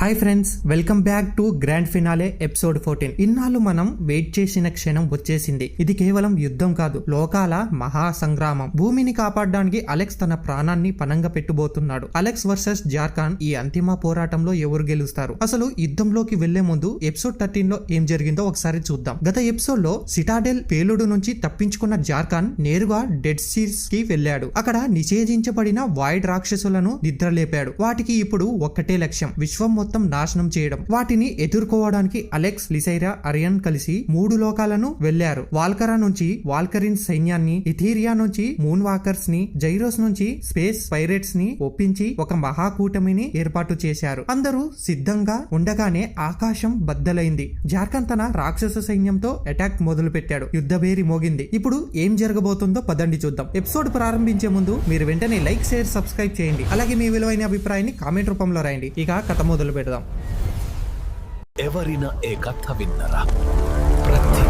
Hi friends welcome back to grand finale episode fourteen. ఇన్నాళ్ళు మనం wait చేసిన క్షణం వచ్చేసింది. ఇది కేవలం యుద్ధం కాదు లోకాల మహా సంగ్రామం భూమిని కాపాడడానికి అలెక్స్ తన ప్రాణాన్ని పనంగా పెట్టుబోతున్నాడు. అలెక్స్ వర్సెస్ జార్ఖాన్ ఈ అంతిమ పోరాటంలో ఎవరు గెలుస్తారు? అసలు యుద్ధంలోకి వెళ్ళే ముందు ఎపిసోడ్ థర్టీన్లో ఏం జరిగిందో ఒకసారి చూద్దాం. గత ఎపిసోడ్లో సిటాడెల్ పేలుడు నుంచి తప్పించుకున్న జార్ఖాన్ నేరుగా డెడ్ సీస్కి వెళ్ళాడు. అక్కడ నిషేధించబడిన వాయిడ్ రాక్షసులను నిద్రలేపాడు. వాటికి ఇప్పుడు ఒక్కటే లక్ష్యం విశ్వం మొత్తం నాశనం చేయడం. వాటిని ఎదుర్కోవడానికి అలెక్స్ లిసైరా అరియన్ కలిసి మూడు లోకాలను వెళ్ళారు వాల్కరా నుంచి వాల్కరిన్ సైన్యాన్ని ఇథీరియా నుంచి మూన్ వాకర్స్ని జైరోస్ నుంచి స్పేస్ పైరేట్స్ని ఒప్పించి ఒక మహాకూటమిని ఏర్పాటు చేశారు. అందరూ సిద్ధంగా ఉండగానే ఆకాశం బద్దలైంది. జార్ఖండ్ తన రాక్షస సైన్యంతో అటాక్ మొదలు పెట్టాడు యుద్ధభేరి మోగింది. ఇప్పుడు ఏం జరగబోతుందో పదండి చూద్దాం. ఎపిసోడ్ ప్రారంభించే ముందు మీరు వెంటనే లైక్ షేర్ సబ్స్క్రైబ్ చేయండి. అలాగే మీ విలువైన అభిప్రాయాన్ని కామెంట్ రూపంలో రాయండి. ఇక కథ మొదలు పెడదాం. ఎవరిన ఏ కథ విన్నరా? ప్రతి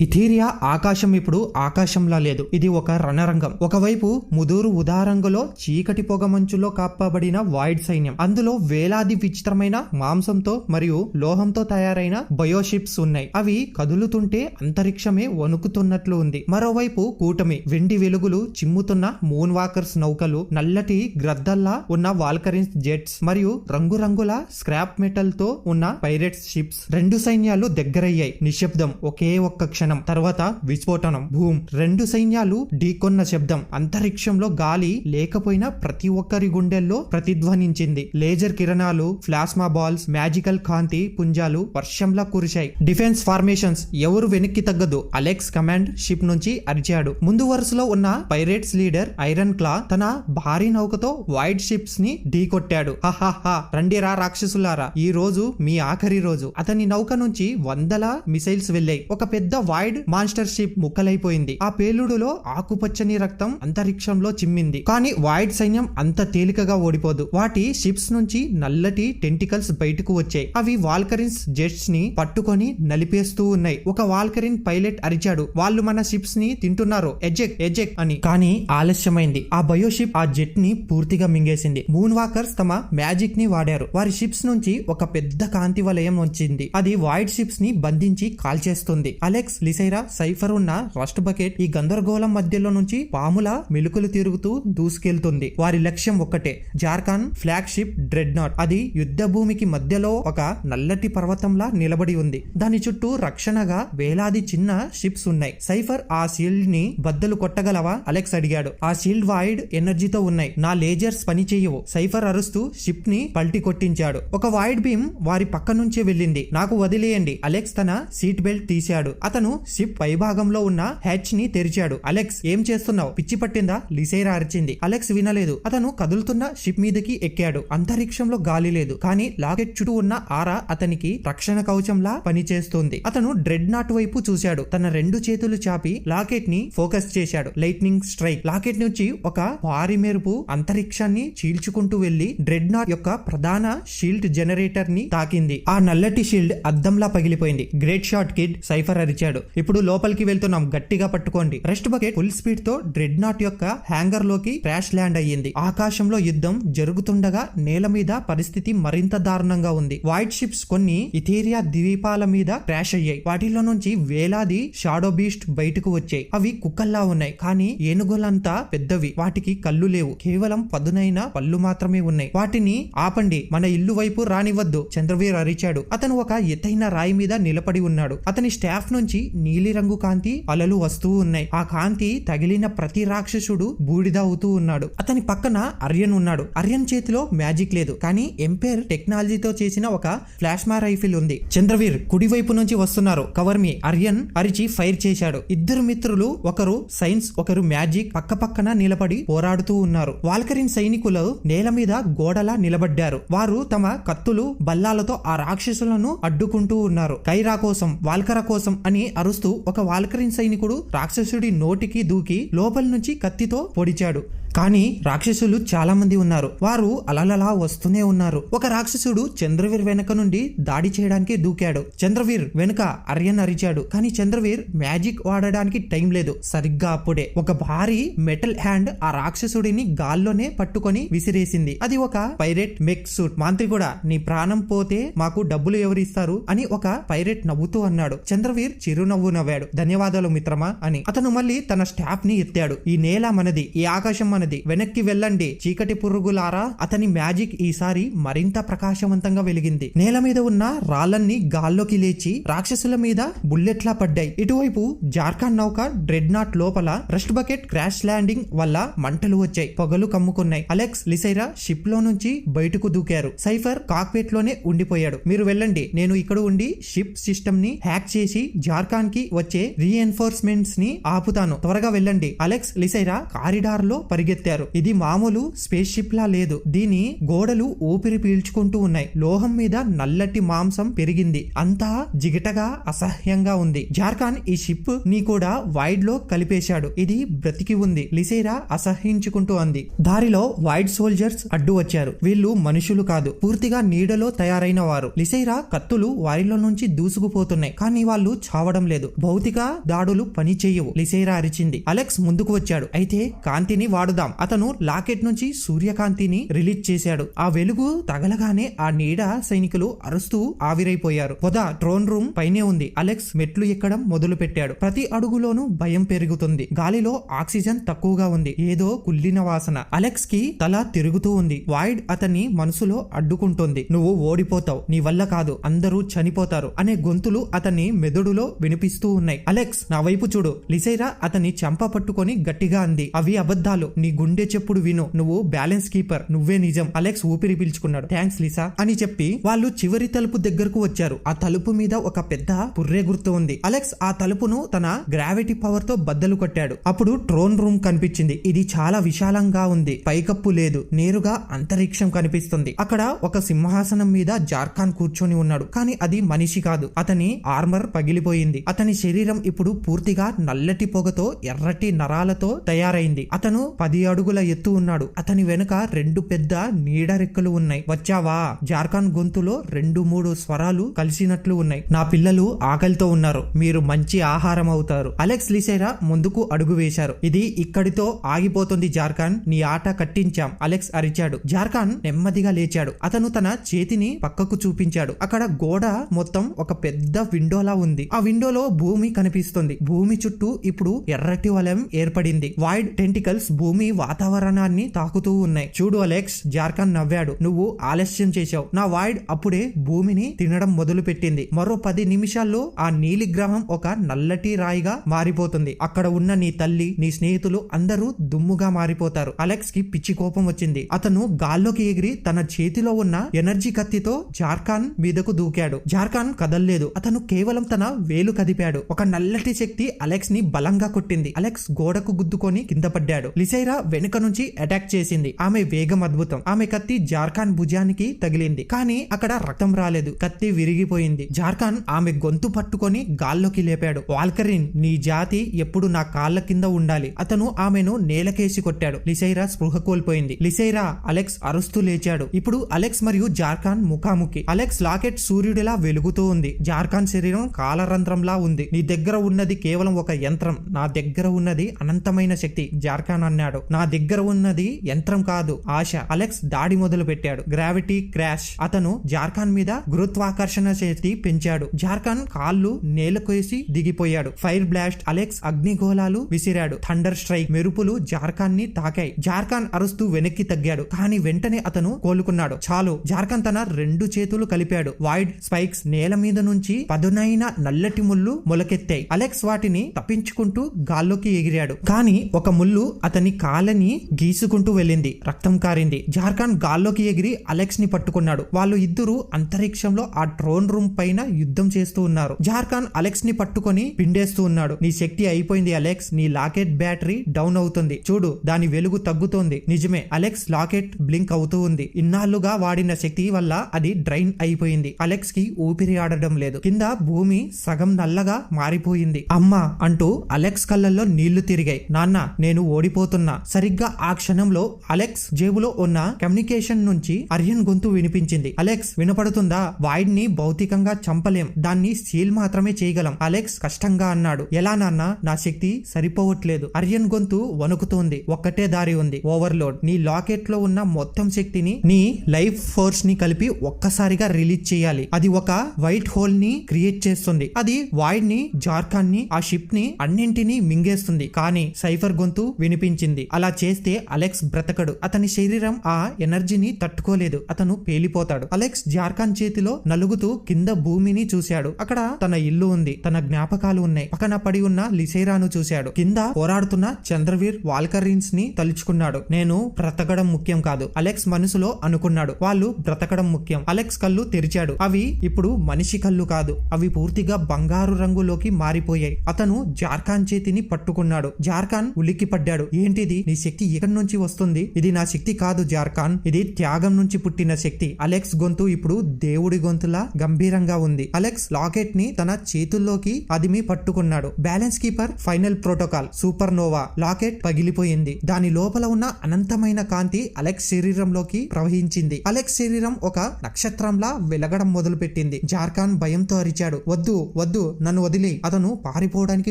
ఇథీరియా ఆకాశం ఇప్పుడు ఆకాశంలా లేదు. ఇది ఒక రణరంగం. ఒకవైపు ముదూరు ఉదారంగులో చీకటి పొగ మంచులో కాపబడిన వాయిడ్ సైన్యం. అందులో వేలాది విచిత్రమైన మాంసంతో మరియు లోహంతో తయారైన బయోషిప్స్ ఉన్నాయి. అవి కదులుతుంటే అంతరిక్షమే వణుకుతున్నట్లు ఉంది. మరోవైపు కూటమి. వెండి వెలుగులు చిమ్ముతున్న మూన్ వాకర్స్ నౌకలు నల్లటి గ్రద్దల్లా ఉన్న వాల్కరిన్స్ జెట్స్ మరియు రంగురంగుల స్క్రాప్ మెటల్తో ఉన్న పైరెట్స్ షిప్స్. రెండు సైన్యాలు దగ్గరయ్యాయి. నిశ్శబ్దం. ఒకే ఒక్క క్షణం. తర్వాత విస్ఫోటనం భూమ్ రెండు సైన్యాలు ఢీకొన్న శబ్దం. అంతరిక్షంలో గాలి లేకపోయినా ప్రతి ఒక్కరి గుండెల్లో ప్రతిధ్వనించింది. లేజర్ కిరణాలు ప్లాస్మా బాల్స్ మ్యాజికల్ కాంతి పుంజాలు వర్షంలా కురిశాయి. డిఫెన్స్ ఫార్మేషన్స్ ఎవరు వెనక్కి తగ్గదు. అలెక్స్ కమాండ్ షిప్ నుంచి అరిచాడు. ముందు వరుసలో ఉన్న పైరేట్స్ లీడర్ ఐరన్ క్లా తన భారీ నౌకతో వైడ్ షిప్స్ని ఢీకొట్టాడు హహా రండిరా రాక్షసులారా. ఈ రోజు మీ ఆఖరి రోజు. అతని నౌక నుంచి వందల మిసైల్స్ వెళ్ళాయి. ఒక పెద్ద వైడ్ మాన్స్టర్ షిప్ ముక్కలైపోయింది. ఆ పేలుడులో ఆకుపచ్చని రక్తం అంతరిక్షంలో చిమ్మింది. కానీ వైడ్ సైన్యం అంత తేలికగా ఓడిపోదు. వాటి షిప్స్ నుంచి నల్లటి టెంటికల్స్ బయటకు వచ్చాయి. అవి వాల్కరిన్స్ జెట్స్ని పట్టుకొని నలిపేస్తూ ఉన్నాయి. ఒక వాల్కరిన్ పైలట్ అరిచాడు. వాళ్ళు మన షిప్స్ని తింటున్నారు. ఎజెక్ ఎజెక్ అని. కానీ ఆలస్యమైంది. ఆ బయోషిప్ ఆ జెట్ని పూర్తిగా మింగేసింది. మూన్ వాకర్స్ తమ మ్యాజిక్ని వాడారు. వారి షిప్స్ నుంచి ఒక పెద్ద కాంతి వలయం వచ్చింది. అది వైడ్ షిప్స్ని బంధించి కాల్చేస్తుంది. అలెక్స్ లిసైరా సైఫర్ ఉన్న రస్ట్ బకెట్ ఈ గందరగోళం మధ్యలో నుంచి పాముల మెలుకులు తిరుగుతూ దూసుకెళ్తుంది. వారి లక్ష్యం ఒక్కటే Jharkhand flagship Dreadnought అది యుద్ధ భూమికి మధ్యలో ఒక నల్లటి పర్వతంలా నిలబడి ఉంది. దాని చుట్టూ రక్షణగా వేలాది చిన్న షిప్స్ ఉన్నాయి. సైఫర్ ఆ షీల్డ్ని బద్దలు కొట్టగలవా? అలెక్స్ అడిగాడు. ఆ షీల్డ్ వాయిడ్ ఎనర్జీతో ఉన్నాయి. నా లేజర్స్ పని చేయవు. సైఫర్ అరుస్తూ షిప్ని పల్టి కొట్టించాడు. ఒక వాయిడ్ బీమ్ వారి పక్క నుంచే వెళ్ళింది. నాకు వదిలేయండి. అలెక్స్ తన సీట్ బెల్ట్ తీశాడు. అతను షిప్ పైభాగంలో ఉన్న హ్యాచ్ని తెరిచాడు. అలెక్స్ ఏం చేస్తున్నావు? పిచ్చి పట్టిందా? లిసైరా అరిచింది. అలెక్స్ వినలేదు. అతను కదులుతున్న షిప్ మీదకి ఎక్కాడు. అంతరిక్షంలో గాలి లేదు. కానీ లాకెట్ చుట్టూ ఉన్న ఆరా అతనికి రక్షణ కవచంలా పనిచేస్తుంది. అతను డ్రెడ్ నాట్ వైపు చూశాడు. తన రెండు చేతులు చాపి లాకెట్ని ఫోకస్ చేశాడు. లైట్నింగ్ స్ట్రైక్ లాకెట్ నుంచి ఒక భారీ మెరుపు అంతరిక్షాన్ని చీల్చుకుంటూ వెళ్ళి డ్రెడ్ నాట్ యొక్క ప్రధాన షీల్డ్ జనరేటర్ని తాకింది. ఆ నల్లటి షీల్డ్ అద్దంలా పగిలిపోయింది. గ్రేట్ షాట్ కిడ్ సైఫర్ అరిచాడు. ఇప్పుడు లోపలికి వెళ్తున్నాం గట్టిగా పట్టుకోండి. రెస్ట్ బకెట్ ఫుల్ స్పీడ్తో డ్రెడ్ నాట్ యొక్క హ్యాంగర్లోకి క్రాష్ ల్యాండ్ అయ్యింది. ఆకాశంలో యుద్ధం జరుగుతుండగా నేల మీద పరిస్థితి మరింత దారుణంగా ఉంది. వైట్ షిప్స్ కొన్ని ఇథేరియా ద్వీపాల మీద క్రాష్ అయ్యాయి. వాటిలో నుంచి వేలాది షాడో బీస్ట్ బయటకు వచ్చాయి. అవి కుక్కల్లా ఉన్నాయి కానీ ఏనుగులంతా పెద్దవి. వాటికి కళ్ళు లేవు. కేవలం పదునైన పళ్ళు మాత్రమే ఉన్నాయి. వాటిని ఆపండి. మన ఇల్లు వైపు రానివ్వద్దు చంద్రవీర్ అరిచాడు. అతను ఒక ఎత్తైన రాయి మీద నిలబడి ఉన్నాడు. అతని స్టాఫ్ నుంచి నీలిరంగు కాంతి అలలు వస్తూ ఉన్నాయి. ఆ కాంతి తగిలిన ప్రతి రాక్షసుడు బూడిద అవుతూ ఉన్నాడు. అతని పక్కన అర్యన్ ఉన్నాడు. అర్యన్ చేతిలో మ్యాజిక్ లేదు. కానీ ఎంపైర్ టెక్నాలజీతో చేసిన ఒక ప్లాస్మా రైఫిల్ ఉంది. చంద్రవీర్ కుడివైపు నుంచి వస్తున్నారు. కవర్ మీ. అర్యన్ అరిచి ఫైర్ చేశాడు. ఇద్దరు మిత్రులు ఒకరు సైన్స్ ఒకరు మ్యాజిక్ పక్క పక్కన నిలబడి పోరాడుతూ ఉన్నారు. వాల్కరిన్ సైనికులు నేల మీద గోడలా నిలబడ్డారు. వారు తమ కత్తులు బల్లాలతో ఆ రాక్షసులను అడ్డుకుంటూ ఉన్నారు. కైరా కోసం వాల్కర కోసం అని అరుస్తూ ఒక వాల్కరిన్ సైనికుడు రాక్షసుడి నోటికి దూకి లోపల నుంచి కత్తితో పొడిచాడు. కానీ రాక్షసులు చాలా మంది ఉన్నారు. వారు అలలలా వస్తూనే ఉన్నారు. ఒక రాక్షసుడు చంద్రవీర్ వెనక నుండి దాడి చేయడానికి దూకాడు. చంద్రవీర్ వెనుక అర్యన్ అరిచాడు. కానీ చంద్రవీర్ మ్యాజిక్ వాడడానికి టైం లేదు. సరిగ్గా అప్పుడే ఒక భారీ మెటల్ హ్యాండ్ ఆ రాక్షసుడిని గాల్లోనే పట్టుకొని విసిరేసింది. అది ఒక పైరెట్ మెక్ సూట్. మాంత్రికుడా నీ ప్రాణం పోతే మాకు డబ్బులు ఎవరు ఇస్తారు? అని ఒక పైరెట్ నవ్వుతూ అన్నాడు. చంద్రవీర్ చిరునవ్వు నవ్వాడు. ధన్యవాదాలు మిత్రమా అని. అతను మళ్ళీ తన స్టాఫ్ని ఎత్తాడు. ఈ నేల మనది. ఈ ఆకాశం మనది వెనక్కి వెళ్ళండి. చీకటి పురుగులారా అతని మ్యాజిక్ ఈసారి మరింత ప్రకాశవంతంగా వెలిగింది. నేల మీద ఉన్న రాళ్ళన్ని గాల్లోకి లేచి రాక్షసుల మీద బుల్లెట్లా పడ్డాయి. ఇటువైపు జార్ఖండ్ నౌక డ్రెడ్ నాట్ లోపల రెస్ట్ బకెట్ క్రాష్ ల్యాండింగ్ వల్ల మంటలు వచ్చాయి. పొగలు కమ్ముకున్నాయి. అలెక్స్ లిసైరా షిప్లో నుంచి బయటకు దూకారు. సైఫర్ కాక్పేట్లోనే ఉండిపోయాడు. మీరు వెళ్ళండి. నేను ఇక్కడ ఉండి షిప్ సిస్టమ్ని హ్యాక్ చేసి జార్ఖండ్కి వచ్చే రీఎన్ఫోర్స్మెంట్స్ని ఆపుతాను. త్వరగా వెళ్ళండి. అలెక్స్ లిసైరా కారిడార్లో పరిగెత్తారు. ఇది మామూలు స్పేస్ షిప్ లా లేదు. దీని గోడలు ఊపిరి పీల్చుకుంటూ ఉన్నాయి. లోహం మీద నల్లటి మాంసం పెరిగింది. అంతా జిగటగా అసహ్యంగా ఉంది. జార్ఖాన్ ఈ షిప్ని కూడా వైడ్లో కలిపేశాడు. ఇది బ్రతికి ఉంది. లిసేరా అసహ్యించుకుంటూ అంది. దారిలో వైడ్ సోల్జర్స్ అడ్డు వచ్చారు. వీళ్ళు మనుషులు కాదు. పూర్తిగా నీడలో తయారైన వారు. లిసైరా కత్తులు వారిలో నుంచి దూసుకుపోతున్నాయి. కానీ వాళ్ళు చావడం లేదు. భౌతిక దాడులు పని చేయవు. లిసేరా అరిచింది. అలెక్స్ ముందుకు వచ్చాడు. అయితే కాంతిని వాడుదాం. అతను లాకెట్ నుంచి సూర్యకాంతిని రిలీజ్ చేశాడు. ఆ వెలుగు తగలగానే ఆ నీడ సైనికులు అరుస్తూ ఆవిరైపోయారు. పొద ట్రోన్ రూమ్ పైనే ఉంది. అలెక్స్ మెట్లు ఎక్కడం మొదలు పెట్టాడు ప్రతి అడుగులోనూ భయం పెరుగుతుంది. గాలిలో ఆక్సిజన్ తక్కువగా ఉంది. ఏదో కుళ్ళిన వాసన. అలెక్స్కి తల తిరుగుతూ ఉంది. వాయిడ్ అతన్ని మనసులో అడ్డుకుంటుంది. నువ్వు ఓడిపోతావు. నీ వల్ల కాదు. అందరూ చనిపోతారు అనే గొంతులు అతని మెదడులో వినిపిస్తూ ఉన్నాయి. అలెక్స్ నా వైపు చూడు. లిసైరా అతన్ని చెంప పట్టుకొని గట్టిగా అంది. అవి అబద్ధాలు. నీ గుండె చెప్పుడు విను. నువ్వు బ్యాలెన్స్ కీపర్. నువ్వే నిజం. అలెక్స్ ఊపిరి పీల్చుకున్నాడు. థ్యాంక్స్ లిసా అని చెప్పి వాళ్ళు చివరి తలుపు దగ్గరకు వచ్చారు. ఆ తలుపు మీద ఒక పెద్ద పుర్రే గుర్తు ఉంది. అలెక్స్ ఆ తలుపును తన గ్రావిటీ పవర్తో బద్దలు కొట్టాడు. అప్పుడు ట్రోన్ రూమ్ కనిపించింది. ఇది చాలా విశాలంగా ఉంది. పైకప్పు లేదు. నేరుగా అంతరిక్షం కనిపిస్తుంది. అక్కడ ఒక సింహాసనం మీద జార్ఖాన్ కూర్చొని ఉన్నాడు. కానీ అది మనిషి కాదు. అతని ఆర్మర్ పగిలిపోయింది. అతని శరీరం ఇప్పుడు పూర్తిగా నల్లటి పొగతో ఎర్రటి నరాలతో తయారైంది. అతను పది అడుగుల ఎత్తు ఉన్నాడు. అతని వెనుక రెండు పెద్ద నీడ రెక్కలు ఉన్నాయి. వచ్చావా? జార్ఖండ్ గొంతులో రెండు మూడు స్వరాలు కలిసినట్లు ఉన్నాయి. నా పిల్లలు ఆకలితో ఉన్నారు. మీరు మంచి ఆహారం అవుతారు. అలెక్స్ లిసేరా ముందుకు అడుగు వేశారు. ఇది ఇక్కడితో ఆగిపోతుంది జార్ఖాన్ నీ ఆట కట్టించాం. అలెక్స్ అరిచాడు. జార్ఖాన్ నెమ్మదిగా లేచాడు. అతను తన చేతిని పక్కకు చూపించాడు. అక్కడ గోడ మొత్తం ఒక పెద్ద విండోలా ఉంది. ఆ విండోలో భూమి కనిపిస్తుంది. భూమి చుట్టూ ఇప్పుడు ఎర్రటి వలయం ఏర్పడింది. వైడ్ టెంటికల్స్ భూమి వాతావరణాన్ని తాకుతూ ఉన్నాయి. చూడు అలెక్స్ జార్ఖండ్ నవ్వాడు. నువ్వు ఆలస్యం చేశావు. నా వాయిడ్ అప్పుడే భూమిని తినడం మొదలు పెట్టింది మరో పది నిమిషాల్లో ఆ నీలి గ్రహం ఒక నల్లటి రాయిగా మారిపోతుంది. అక్కడ ఉన్న నీ తల్లి నీ స్నేహితులు అందరూ దుమ్ముగా మారిపోతారు. అలెక్స్కి పిచ్చి కోపం వచ్చింది. అతను గాల్లోకి ఎగిరి తన చేతిలో ఉన్న ఎనర్జీ కత్తితో జార్ఖాన్ మీదకు దూకాడు. జార్ఖాన్ కదల్లేదు. అతను కేవలం తన వేలు కదిపాడు. ఒక నల్లటి శక్తి అలెక్స్ని బలంగా కొట్టింది. అలెక్స్ గోడకు గుద్దుకొని కింద పడ్డాడు. లిసైరా వెనుక నుంచి అటాక్ చేసింది. ఆమె వేగం అద్భుతం. ఆమె కత్తి జార్ఖాన్ భుజానికి తగిలింది. కానీ అక్కడ రక్తం రాలేదు. కత్తి విరిగిపోయింది. జార్ఖాన్ ఆమె గొంతు పట్టుకొని గాల్లోకి లేపాడు. వాల్కరిన్ నీ జాతి ఎప్పుడు నా కాళ్ళ కింద ఉండాలి. అతను ఆమెను నేలకేసి కొట్టాడు. లిసైరా స్పృహ కోల్పోయింది. లిసైరా అలెక్స్ అరుస్తూ లేచాడు. ఇప్పుడు అలెక్స్ మరియు జార్ఖాన్ ముఖాముఖి. అలెక్స్ లాకెట్ సూర్యుడిలా వెలుగుతూ ఉంది. జార్ఖాన్ శరీరం కాలరంధ్రంలా ఉంది. నీ దగ్గర ఉన్నది కేవలం ఒక యంత్రం. నా దగ్గర ఉన్నది అనంతమైన శక్తి. జార్ఖాన్ అన్నాడు. నా దగ్గర ఉన్నది యంత్రం కాదు ఆశ. అలెక్స్ దాడి మొదలు పెట్టాడు గ్రావిటీ క్రాష్. అతను జార్ఖాన్ మీద గురుత్వాకర్షణ శక్తి పెంచాడు. జార్ఖాన్ కాళ్ళు నేలకేసి దిగిపోయాడు. ఫైర్ బ్లాస్ట్ అలెక్స్ అగ్నిగోళాలు విసిరాడు. థండర్ స్ట్రైక్ మెరుపులు జార్ఖాన్ని తాకాయి. జార్ఖాన్ అరుస్తూ వెనక్కి తగ్గాడు. కానీ వెంటనే అతను కోలుకున్నాడు. చాలు. జార్ఖాన్ తన రెండు చేతులు కలిపాడు. వైడ్ స్పైక్స్ నేల మీద నుంచి పదునైన నల్లటి ముళ్ళు మొలకెత్తాయి. అలెక్స్ వాటిని తప్పించుకుంటూ గాల్లోకి ఎగిరాడు. కానీ ఒక ముళ్ళు అతని కాలని గీసుకుంటూ వెళ్ళింది రక్తం కారింది. జార్ఖండ్ గాల్లోకి ఎగిరి అలెక్స్ని పట్టుకున్నాడు. వాళ్ళు ఇద్దరు అంతరిక్షంలో ఆ ట్రోన్ రూమ్ పైన యుద్ధం చేస్తూ ఉన్నారు. జార్ఖండ్ అలెక్స్ని పట్టుకొని పిండేస్తూ ఉన్నాడు. నీ శక్తి అయిపోయింది అలెక్స్. నీ లాకెట్ బ్యాటరీ డౌన్ అవుతుంది. చూడు దాని వెలుగు తగ్గుతోంది. నిజమే అలెక్స్ లాకెట్ బ్లింక్ అవుతూ ఉంది. ఇన్నాళ్ళుగా వాడిన శక్తి వల్ల అది డ్రైన్ అయిపోయింది. అలెక్స్కి ఊపిరి ఆడడం లేదు. కింద భూమి సగం నల్లగా మారిపోయింది. అమ్మ అంటూ అలెక్స్ కళ్ళల్లో నీళ్ళు తిరిగాయి. నాన్న నేను ఓడిపోతున్నా. సరిగ్గా ఆ క్షణంలో అలెక్స్ జేబులో ఉన్న కమ్యూనికేషన్ నుంచి అర్యన్ గొంతు వినిపించింది. అలెక్స్ వినపడుతుందా? వాయిడ్ని భౌతికంగా చంపలేం. దాన్ని సీల్ మాత్రమే చేయగలం. అలెక్స్ కష్టంగా అన్నాడు. ఎలా నాన్న? నా శక్తి సరిపోవట్లేదు. అర్యన్ గొంతు వణుకుతోంది. ఒక్కటే దారి ఉంది. ఓవర్లోడ్. నీ లాకెట్లో ఉన్న మొత్తం శక్తిని నీ లైఫ్ ఫోర్స్ని కలిపి ఒక్కసారిగా రిలీజ్ చేయాలి. అది ఒక వైట్ హోల్ని క్రియేట్ చేస్తుంది. అది వాయిడ్ని జార్ఖాన్ని ఆ షిప్ని అన్నింటినీ మింగేస్తుంది. కానీ సైఫర్ గొంతు వినిపించింది. అలా చేస్తే అలెక్స్ బ్రతకడు. అతని శరీరం ఆ ఎనర్జీని తట్టుకోలేదు. అతను పేలిపోతాడు. అలెక్స్ జార్ఖాన్ చేతిలో నలుగుతూ కింద భూమిని చూశాడు. అక్కడ తన ఇల్లు ఉంది. తన జ్ఞాపకాలు ఉన్నాయి. పక్కన పడి ఉన్న లిసైరాను చూశాడు. కింద పోరాడుతున్న చంద్రవీర్ వాల్కరీన్స్ని తలుచుకున్నాడు. నేను బ్రతకడం ముఖ్యం కాదు. అలెక్స్ మనసులో అనుకున్నాడు. వాళ్ళు బ్రతకడం ముఖ్యం. అలెక్స్ కళ్ళు తెరిచాడు. అవి ఇప్పుడు మనిషి కళ్ళు కాదు. అవి పూర్తిగా బంగారు రంగులోకి మారిపోయాయి. అతను జార్ఖాన్ చేతిని పట్టుకున్నాడు. జార్ఖాన్ ఉలిక్కి పడ్డాడు ఏంటిది? నీ శక్తి ఎక్కడి నుంచి వస్తుంది. ఇది నా శక్తి కాదు జార్ఖాన్ ఇది త్యాగం నుంచి పుట్టిన శక్తి. అలెక్స్ గొంతు ఇప్పుడు దేవుడి గొంతులా గంభీరంగా ఉంది. అలెక్స్ లాకెట్ని తన చేతుల్లోకి అదిమి పట్టుకున్నాడు. Balance keeper final protocol supernova locket పగిలిపోయింది. దాని లోపల ఉన్న అనంతమైన కాంతి అలెక్స్ శరీరంలోకి ప్రవహించింది. అలెక్స్ శరీరం ఒక నక్షత్రంలా వెలగడం మొదలుపెట్టింది. జార్ఖాన్ భయంతో అరిచాడు. వద్దు వద్దు నన్ను వదిలే అతను పారిపోవడానికి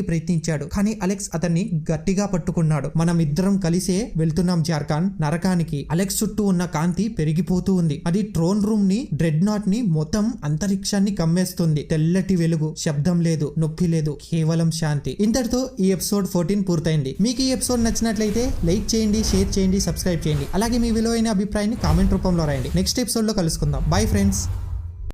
ప్రయత్నించాడు. కానీ అలెక్స్ అతన్ని గట్టిగా పట్టుకున్నాడు. మనం ఇద్దరం కలిసే వెళ్తున్నాం జార్ఖాండ్. నరకానికి అలెక్స్ చుట్టూ ఉన్న కాంతి పెరిగిపోతూ ఉంది. అది ట్రోన్ రూమ్ని డ్రెడ్ నాట్ని మొత్తం అంతరిక్షాన్ని కమ్మేస్తుంది. తెల్లటి వెలుగు శబ్దం లేదు నొప్పి లేదు కేవలం శాంతి. ఇంతటితో ఈ ఎపిసోడ్ ఫోర్టీన్ పూర్తయింది. మీకు ఈ ఎపిసోడ్ నచ్చినట్లయితే లైక్ చేయండి షేర్ చేయండి సబ్స్క్రైబ్ చేయండి. అలాగే మీ విలువైన అభిప్రాయాన్ని కామెంట్ రూపంలో రాయండి. నెక్స్ట్ ఎపిసోడ్లో కలుసుకుందాం. Bye friends.